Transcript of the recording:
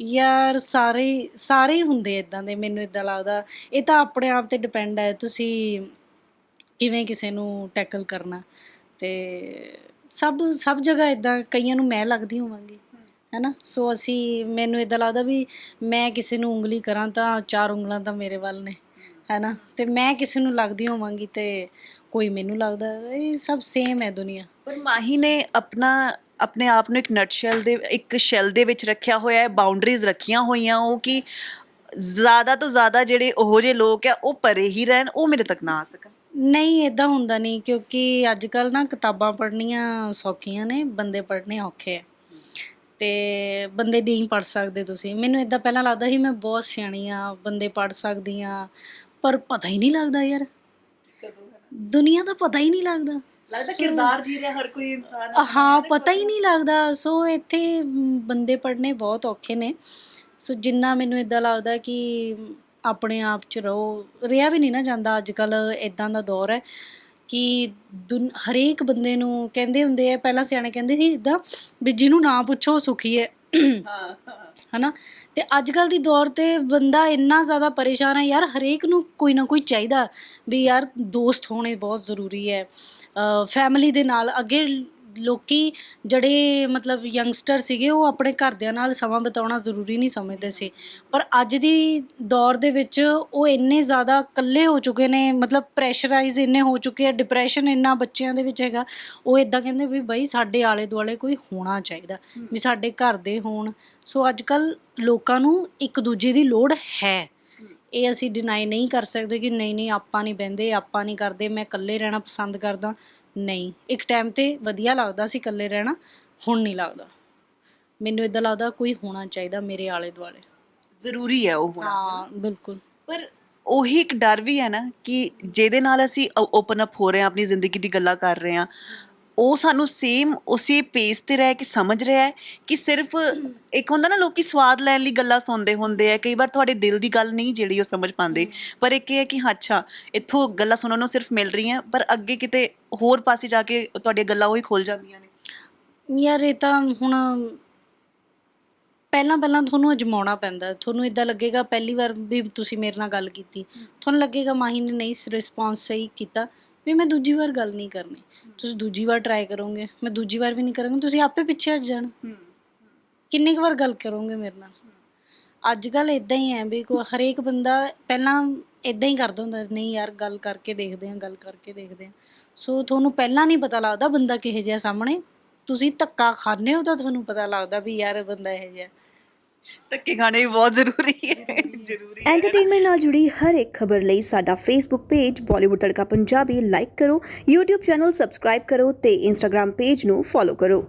ਯਾਰ ਸਾਰੇ ਸਾਰੇ ਹੀ ਹੁੰਦੇ ਇਦਾਂ ਦੇ, ਮੈਨੂੰ ਇਦਾਂ ਲੱਗਦਾ। ਇਹ ਤਾਂ ਆਪਣੇ ਆਪ ਤੇ ਡਿਪੈਂਡ ਹੈ ਤੁਸੀਂ ਕਿਵੇਂ ਕਿਸੇ ਨੂੰ ਟੈਕਲ ਕਰਨਾ। ਤੇ ਸਭ ਸਭ ਜਗ੍ਹਾ ਇਦਾਂ ਕਈਆਂ ਨੂੰ ਮੈਂ ਲੱਗਦੀ ਹੋਵਾਂਗੀ, ਹੈਨਾ? ਸੋ ਅਸੀਂ, ਮੈਨੂੰ ਇਦਾਂ ਲੱਗਦਾ ਵੀ ਮੈਂ ਕਿਸੇ ਨੂੰ ਉਂਗਲੀ ਕਰਾਂ ਤਾਂ ਚਾਰ ਉਂਗਲਾਂ ਤਾਂ ਮੇਰੇ ਵੱਲ ਨੇ, ਹੈਨਾ? ਤੇ ਮੈਂ ਕਿਸੇ ਨੂੰ ਲੱਗਦੀ ਹੋਵਾਂਗੀ ਤੇ ਕੋਈ ਮੈਨੂੰ ਲੱਗਦਾ, ਇਹ ਸਭ ਸੇਮ ਹੈ ਦੁਨੀਆ। ਪਰ ਮਾਹੀ ਨੇ ਆਪਣਾ ਆਪਣੇ ਆਪ ਨੂੰ ਇੱਕ ਨਟਸ਼ੈਲ ਦੇ ਇੱਕ ਸ਼ੈਲ ਦੇ ਵਿੱਚ ਰੱਖਿਆ ਹੋਇਆ ਹੈ ਬਾਉਂਡਰੀਜ਼ ਰੱਖੀਆਂ ਹੋਈਆਂ ਉਹ ਕਿ ਜ਼ਿਆਦਾ ਤੋਂ ਜ਼ਿਆਦਾ ਜਿਹੜੇ ਉਹੋ ਜਿਹੇ ਲੋਕ ਆ ਉਹ ਪਰੇ ਹੀ ਰਹਿਣ ਉਹ ਮੇਰੇ ਤੱਕ ਨਾ ਆ ਸਕਣ। ਨਹੀਂ ਇਦਾਂ ਹੁੰਦਾ ਨਹੀਂ ਕਿਉਂਕਿ ਅੱਜ ਕੱਲ ਨਾ ਕਿਤਾਬਾਂ ਪੜ੍ਹਨੀਆਂ ਸੌਖੀਆਂ ਨੇ ਬੰਦੇ ਪੜ੍ਹਨੇ ਔਖੇ ਆ। ਤੇ ਬੰਦੇ ਨਹੀਂ ਪੜ੍ਹ ਸਕਦੇ ਤੁਸੀਂ। ਮੈਨੂੰ ਇਦਾਂ ਪਹਿਲਾਂ ਲੱਗਦਾ ਸੀ ਮੈਂ ਬਹੁਤ ਸਿਆਣੀ ਆ ਬੰਦੇ ਪੜ੍ਹ ਸਕਦੀ ਆ ਪਰ ਪਤਾ ਹੀ ਨਹੀਂ ਲੱਗਦਾ ਯਾਰ। ਦੁਨੀਆ ਦਾ ਪਤਾ ਹੀ ਨਹੀਂ ਲੱਗਦਾ। ਲੱਗਦਾ ਕਿਰਦਾਰ ਜੀ ਰਿਹਾ ਹਰ ਕੋਈ ਇਨਸਾਨ ਹਾਂ ਪਤਾ ਹੀ ਨਹੀਂ ਲੱਗਦਾ। ਸੋ ਇੱਥੇ ਬੰਦੇ ਪੜ੍ਹਨੇ ਬਹੁਤ ਔਖੇ ਨੇ। ਸੋ ਜਿੰਨਾ ਮੈਨੂੰ ਇਦਾਂ ਲੱਗਦਾ ਕਿ ਆਪਣੇ ਆਪ 'ਚ ਰਹੋ ਰਿਹਾ ਵੀ ਨਹੀਂ ਨਾ ਜਾਂਦਾ। ਅੱਜ ਕੱਲ ਇਦਾਂ ਦਾ ਦੌਰ ਹੈ ਕਿ ਹਰੇਕ ਬੰਦੇ ਨੂੰ ਕਹਿੰਦੇ ਹੁੰਦੇ ਆ ਪਹਿਲਾਂ ਸਿਆਣੇ ਕਹਿੰਦੇ ਸੀ ਇਦਾਂ ਵੀ ਜਿਹਨੂੰ ਨਾ ਪੁੱਛੋ ਸੁਖੀ ਹਾਂ ਹਾਂ। ਹਨਾ? ਤੇ ਅੱਜ ਕੱਲ ਦੀ ਦੌਰ ਤੇ ਬੰਦਾ ਇੰਨਾ ਜ਼ਿਆਦਾ ਪਰੇਸ਼ਾਨ ਹੈ, ਯਾਰ ਹਰੇਕ ਨੂੰ ਕੋਈ ਨਾ ਕੋਈ ਚਾਹੀਦਾ ਵੀ ਯਾਰ ਦੋਸਤ ਹੋਣੇ ਬਹੁਤ ਜ਼ਰੂਰੀ ਹੈ। ਫੈਮਿਲੀ ਦੇ ਨਾਲ ਅੱਗੇ ਲੋਕੀ ਜਿਹੜੇ ਮਤਲਬ ਯੰਗਸਟਰ ਸੀਗੇ, ਉਹ ਆਪਣੇ ਘਰਦਿਆਂ ਨਾਲ ਸਮਾਂ ਬਿਤਾਉਣਾ ਜ਼ਰੂਰੀ ਨਹੀਂ ਸਮਝਦੇ ਸੀ। ਪਰ ਅੱਜ ਦੀ ਦੌਰ ਦੇ ਵਿੱਚ ਉਹ ਇੰਨੇ ਜ਼ਿਆਦਾ ਇਕੱਲੇ ਹੋ ਚੁੱਕੇ ਨੇ, ਮਤਲਬ ਪ੍ਰੈਸ਼ਰਾਈਜ਼ ਇੰਨੇ ਹੋ ਚੁੱਕੇ ਆ ਡਿਪਰੈਸ਼ਨ ਇੰਨਾ ਬੱਚਿਆਂ ਦੇ ਵਿੱਚ ਹੈਗਾ, ਉਹ ਇਦਾਂ ਕਹਿੰਦੇ ਵੀ ਬਈ ਸਾਡੇ ਆਲੇ ਦੁਆਲੇ ਕੋਈ ਹੋਣਾ ਚਾਹੀਦਾ, ਵੀ ਸਾਡੇ ਘਰ ਦੇ ਹੋਣ। ਸੋ ਅੱਜ ਕੱਲ ਲੋਕਾਂ ਨੂੰ ਇੱਕ ਦੂਜੇ ਦੀ ਲੋੜ ਹੈ। ਇਹ ਅਸੀਂ ਡਿਨਾਈ ਨਹੀਂ ਕਰ ਸਕਦੇ ਕਿ ਨਹੀਂ ਨਹੀਂ, ਆਪਾਂ ਨਹੀਂ ਬਹਿੰਦੇ, ਆਪਾਂ ਨਹੀਂ ਕਰਦੇ, ਮੈਂ ਇਕੱਲੇ ਰਹਿਣਾ ਪਸੰਦ ਕਰਦਾ। ਨਹੀਂ ਇੱਕ ਟਾਈਮ ਤੇ ਵਧੀਆ ਲੱਗਦਾ ਸੀ ਇਕੱਲੇ ਰਹਿਣਾ ਹੁਣ ਨਹੀਂ ਲੱਗਦਾ। ਮੈਨੂੰ ਇਦਾਂ ਲੱਗਦਾ ਕੋਈ ਹੋਣਾ ਚਾਹੀਦਾ ਮੇਰੇ ਆਲੇ ਦੁਆਲੇ ਜ਼ਰੂਰੀ ਹੈ ਉਹ ਹੋਣਾ। ਹਾਂ ਬਿਲਕੁਲ। ਪਰ ਉਹੀ ਇੱਕ ਡਰ ਵੀ ਹੈ ਨਾ ਕਿ ਜਿਹਦੇ ਨਾਲ ਅਸੀਂ ਓਪਨ ਅਪ ਹੋ ਰਹੇ ਹਾਂ ਆਪਣੀ ਜ਼ਿੰਦਗੀ ਦੀ ਗੱਲਾਂ ਕਰ ਰਹੇ ਹਾਂ। ਉਹ ਸਾਨੂੰ ਸੇਮ ਉਸੇ ਪੇਸ ਤੇ ਰਹਿ ਕੇ ਸਮਝ ਰਿਹਾ ਹੈ ਕਿ ਸਿਰਫ ਇੱਕ ਹੁੰਦਾ ਨਾ ਲੋਕੀ ਸਵਾਦ ਲੈਣ ਲਈ ਗੱਲਾਂ ਸੁਣਦੇ ਹੁੰਦੇ ਆ ਕਈ ਵਾਰ ਤੁਹਾਡੇ ਦਿਲ ਦੀ ਗੱਲ ਨਹੀਂ ਜਿਹੜੀ ਉਹ ਸਮਝ ਪਾਉਂਦੇ ਪਰ ਇੱਕ ਇਹ ਹੈ ਕਿ ਹਾਂ, ਅੱਛਾ ਇੱਥੋਂ ਗੱਲਾਂ ਸੁਣਨ ਨੂੰ ਸਿਰਫ ਮਿਲ ਰਹੀਆਂ ਪਰ ਅੱਗੇ ਕਿਤੇ ਹੋਰ ਪਾਸੇ ਜਾ ਕੇ ਤੁਹਾਡੀਆਂ ਗੱਲਾਂ ਉਹੀ ਖੁੱਲ ਜਾਂਦੀਆਂ ਨੇ। ਯਾਰ ਇਹ ਤਾਂ ਹੁਣ ਪਹਿਲਾਂ ਪਹਿਲਾਂ ਤੁਹਾਨੂੰ ਅਜਮਾਉਣਾ ਪੈਂਦਾ ਤੁਹਾਨੂੰ ਇਦਾਂ ਲੱਗੇਗਾ ਪਹਿਲੀ ਵਾਰ ਵੀ ਤੁਸੀਂ ਮੇਰੇ ਨਾਲ ਗੱਲ ਕੀਤੀ ਤੁਹਾਨੂੰ ਲੱਗੇਗਾ ਮਾਹੀ ਨੇ ਨਹੀਂ ਰਿਸਪੌਂਸ ਸਹੀ ਕੀਤਾ ਵੀ ਮੈਂ ਦੂਜੀ ਵਾਰ ਗੱਲ ਨਹੀਂ ਕਰਨੀ। ਤੁਸੀਂ ਦੂਜੀ ਵਾਰ ਟਰਾਈ ਕਰੋਗੇ ਮੈਂ ਦੂਜੀ ਵਾਰ ਵੀ ਨਹੀਂ ਕਰਾਂਗੀ ਤੁਸੀਂ ਆਪੇ ਪਿੱਛੇ ਹਟ ਜਾਣਾ। ਕਿੰਨੀ ਕੁ ਵਾਰ ਗੱਲ ਕਰੋਗੇ ਮੇਰੇ ਨਾਲ? ਅੱਜ ਕੱਲ ਇਦਾਂ ਹੀ ਹੈ ਵੀ ਕੋ ਹਰੇਕ ਬੰਦਾ ਪਹਿਲਾਂ ਇਦਾਂ ਹੀ ਕਰਦਾ ਹੁੰਦਾ ਨਹੀਂ ਯਾਰ ਗੱਲ ਕਰਕੇ ਦੇਖਦੇ ਹਾਂ ਗੱਲ ਕਰਕੇ ਦੇਖਦੇ ਹਾਂ। ਸੋ ਤੁਹਾਨੂੰ ਪਹਿਲਾਂ ਨਹੀਂ ਪਤਾ ਲੱਗਦਾ ਬੰਦਾ ਕਿਹੋ ਜਿਹਾ ਸਾਹਮਣੇ। ਤੁਸੀਂ ਧੱਕਾ ਖਾਣੇ ਹੋ ਤਾਂ ਤੁਹਾਨੂੰ ਪਤਾ ਲੱਗਦਾ ਵੀ ਯਾਰ ਬੰਦਾ ਇਹੋ ਜਿਹਾ। ਧੱਕੇ ਖਾਣੇ ਵੀ ਬਹੁਤ ਜ਼ਰੂਰੀ ਹੈ ਜ਼ਰੂਰੀ ਹੈ ਐਂਟਰਟੇਨਮੈਂਟ ਨਾਲ ਜੁੜੀ ਹਰ ਇੱਕ ਖਬਰ ਲਈ ਸਾਡਾ Facebook page Bollywood tadka Punjabi like ਕਰੋ, YouTube ਚੈਨਲ ਸਬਸਕ੍ਰਾਈਬ ਕਰੋ ਤੇ Instagram ਪੇਜ ਨੂੰ ਫੋਲੋ ਕਰੋ।